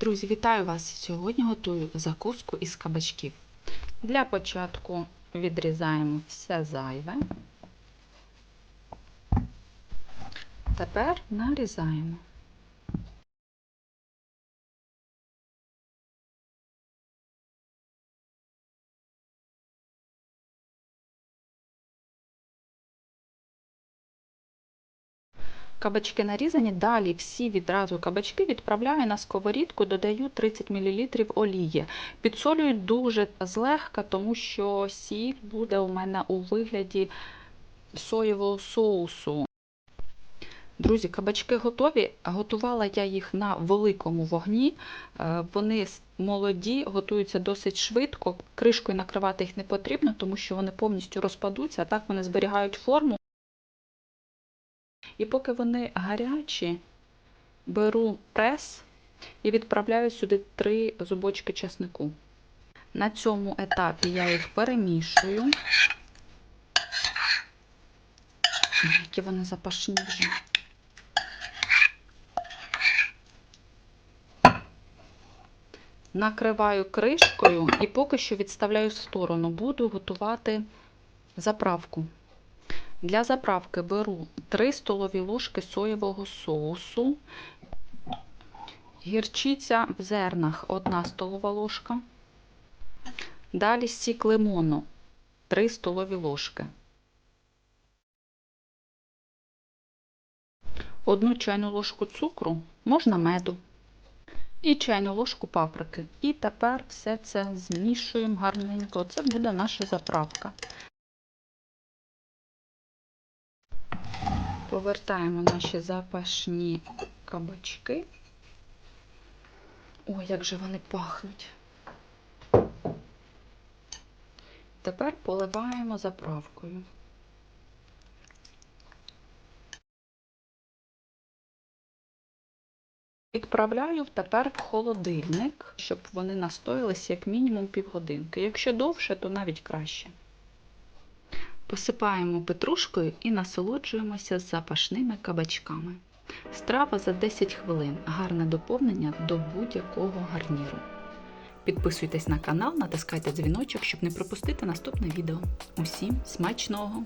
Друзі, вітаю вас! Сьогодні готую закуску із кабачків. Для початку відрізаємо все зайве. Тепер нарізаємо. Кабачки нарізані. Далі всі відразу кабачки відправляю на сковорідку, додаю 30 мл олії. Підсолюю дуже злегка, тому що сіль буде у мене у вигляді соєвого соусу. Друзі, кабачки готові. Готувала я їх на великому вогні. Е, Вони молоді, готуються досить швидко. Кришкою накривати їх не потрібно, тому що вони повністю розпадуться, а так вони зберігають форму. І поки вони гарячі, беру прес і відправляю сюди три зубочки чеснику. На цьому етапі я їх перемішую. Які вони запашні вже. Накриваю кришкою і поки що відставляю в сторону. Буду готувати заправку. Для заправки беру 3 столові ложки соєвого соусу, гірчиця в зернах 1 столова ложка. Далі сік лимону 3 столові ложки. Одну чайну ложку цукру, можна меду. І чайну ложку паприки. І тепер все це змішуємо гарненько. Це буде наша заправка. Повертаємо наші запашні кабачки. Ой, як же вони пахнуть. Тепер поливаємо заправкою. Відправляю тепер в холодильник, щоб вони настоїлися як мінімум півгодинки. Якщо довше, то навіть краще. Посипаємо петрушкою і насолоджуємося запашними кабачками. Страва за 10 хвилин. Гарне доповнення до будь-якого гарніру. Підписуйтесь на канал, натискайте дзвіночок, щоб не пропустити наступне відео. Усім смачного!